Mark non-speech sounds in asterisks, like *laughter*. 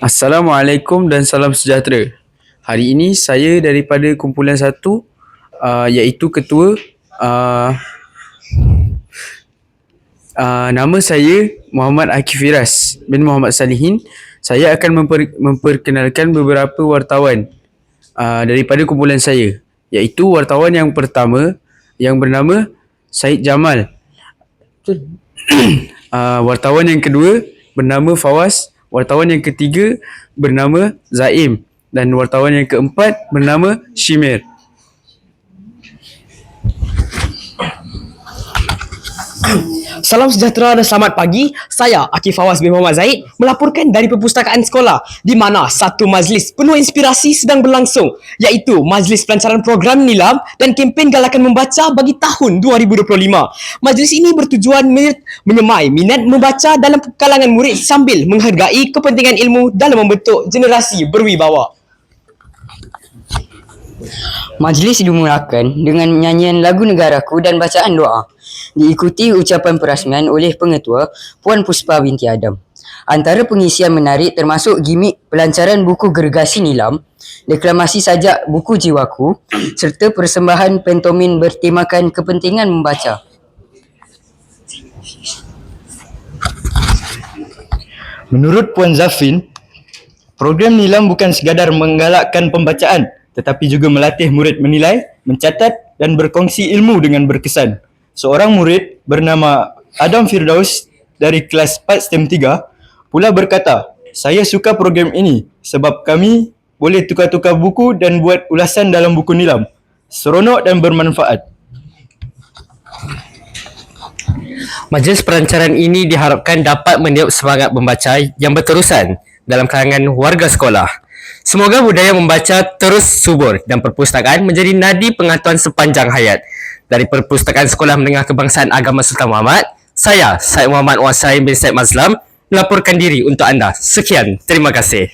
Assalamualaikum dan salam sejahtera. Hari ini saya daripada kumpulan satu uh, iaitu ketua uh, uh, nama saya Muhammad Akif Firas bin Muhammad Salihin. Saya akan memper- memperkenalkan beberapa wartawan uh, daripada kumpulan saya iaitu wartawan yang pertama yang bernama Said Jamal. *clears throat* uh, wartawan yang kedua bernama Fawaz, wartawan yang ketiga bernama Zaim dan wartawan yang keempat bernama Shimir. Salam sejahtera dan selamat pagi. Saya Akif Fawaz bin Muhammad Zaid melaporkan dari perpustakaan sekolah di mana satu majlis penuh inspirasi sedang berlangsung iaitu Majlis Pelancaran Program Nilam dan kempen galakan membaca bagi tahun 2025. Majlis ini bertujuan men- menyemai minat membaca dalam kalangan murid sambil menghargai kepentingan ilmu dalam membentuk generasi berwibawa. Majlis dimulakan dengan nyanyian lagu negaraku dan bacaan doa. Diikuti ucapan perasmian oleh pengetua Puan Puspa binti Adam. Antara pengisian menarik termasuk gimmick pelancaran buku gergasi nilam, deklamasi sajak buku jiwaku serta persembahan pentomin bertemakan kepentingan membaca. Menurut Puan Zafin, program Nilam bukan sekadar menggalakkan pembacaan tetapi juga melatih murid menilai, mencatat dan berkongsi ilmu dengan berkesan. Seorang murid bernama Adam Firdaus dari kelas 4 STEM 3 pula berkata, saya suka program ini sebab kami boleh tukar-tukar buku dan buat ulasan dalam buku Nilam. Seronok dan bermanfaat. Majlis perancaran ini diharapkan dapat meniup semangat membaca yang berterusan dalam kalangan warga sekolah. Semoga budaya membaca terus subur dan perpustakaan menjadi nadi pengetahuan sepanjang hayat. Dari Perpustakaan Sekolah Menengah Kebangsaan Agama Sultan Muhammad, saya, Syed Muhammad Wasain bin Syed Mazlam, melaporkan diri untuk anda. Sekian, terima kasih.